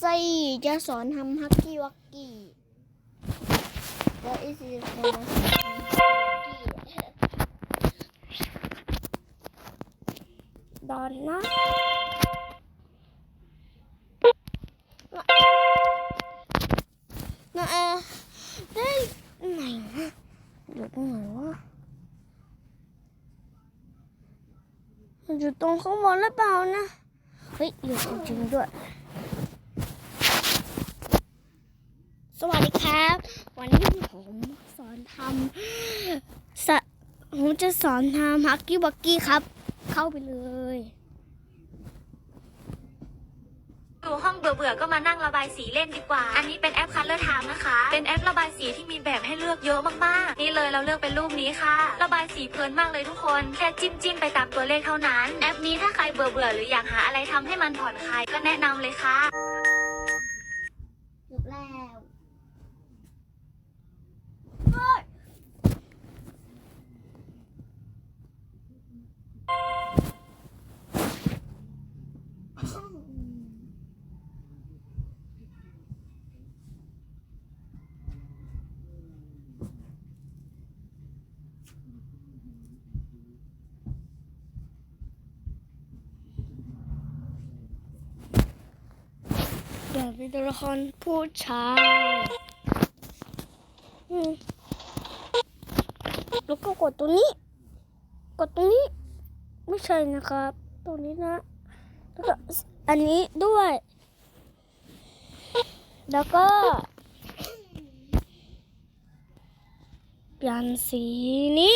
ซีจะสอนทำฮักกี้วักกี้แล้วอีซีจะสอนฮักกี้ดอนนะนะเออได้ไหนวะอยู่ตรงไหนวะมันอยู่ตรงข้างบนหรือเปล่านะ เฮ้ย อยู่จริงด้วย ส วัสดีครับ วันนี้ผมสอนทำสะผมจะสอนทำฮักกี้บักกี้ครับ เข้าไปเลยอยู่ห้องเบื่อๆก็มานั่งระบายสีเล่นดีกว่า อันนี้เป็นแอป Color Time นะคะ เป็นแอประบายสีที่มีแบบให้เลือกเยอะมากๆ นี่เลยเราเลือกเป็นรูปนี้ค่ะ ระบายสีเพลินมากเลยทุกคน แค่จิ้มจิ้มๆไปตามตัวเลขเท่านั้น แอปนี้ถ้าใครเบื่อๆหรืออยากหาอะไรทำให้มันผ่อนคลายก็แนะนำเลยค่ะจบแล้ว เดี๋ยวเป็นตัวละครผู้ชายแล้วก็กดตรงนี้ กดตรงนี้ ไม่ใช่นะครับ ตรงนี้นะ แล้วก็อันนี้ด้วย แล้วก็เปลี่ยนสีนี้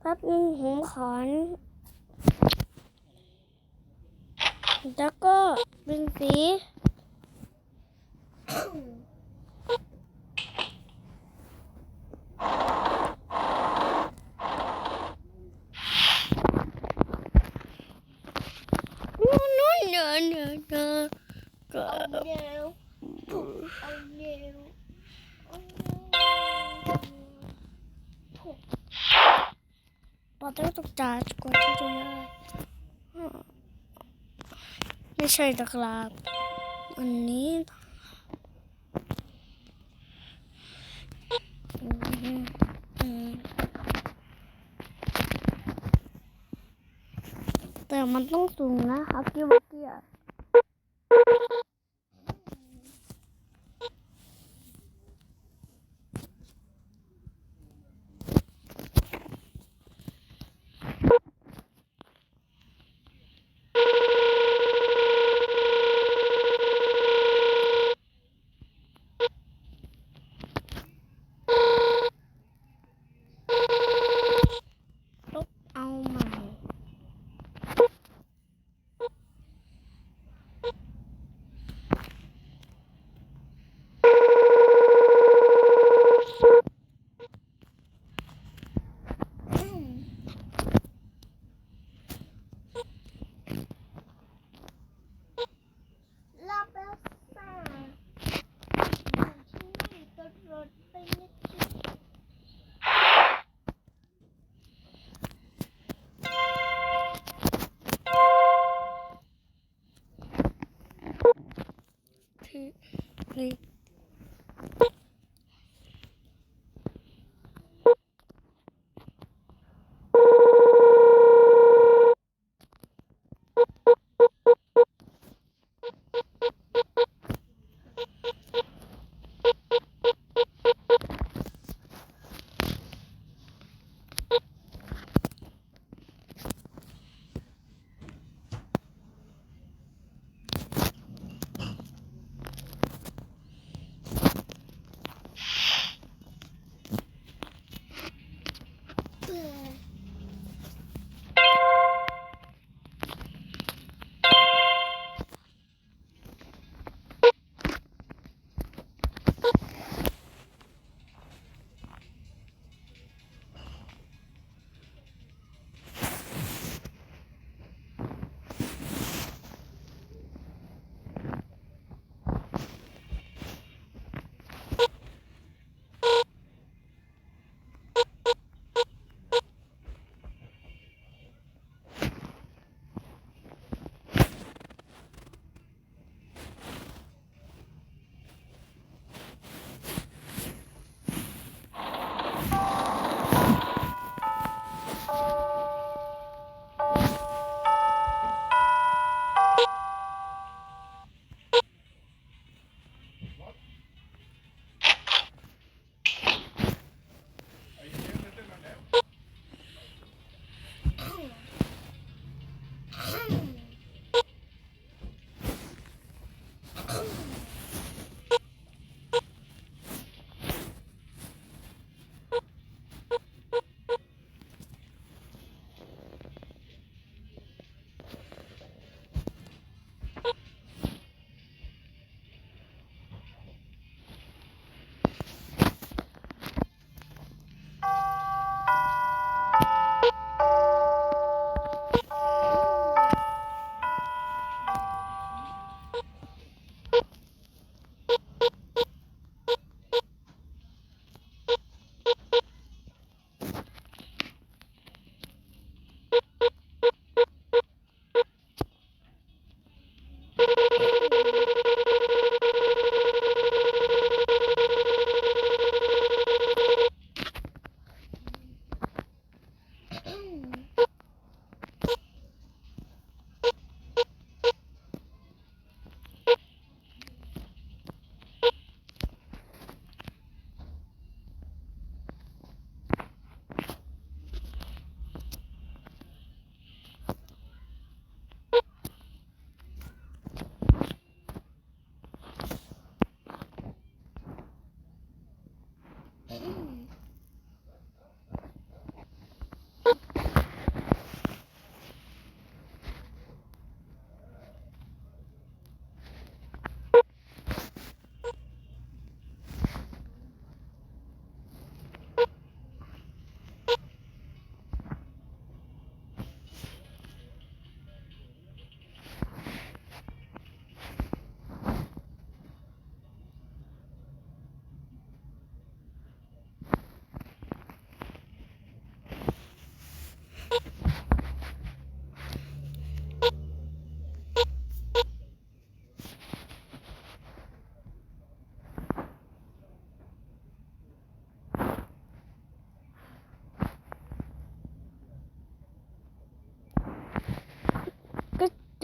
แป๊บนึงผมขอน แล้วก็เป็นสีนู่นนู่นเนอะเน ไม่ใช่นะครับอันนี้แต่มันต้องสูงนะฮักกี้วักกี้อะลบเอาใหม่ลาเบลซ่าที่นี่ก็รถไปนิดนึง ที่นี่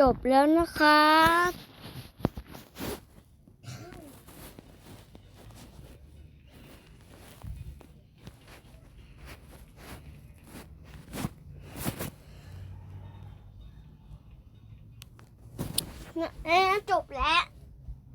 จบแล้วนะครับเนี่ยจบแล้ว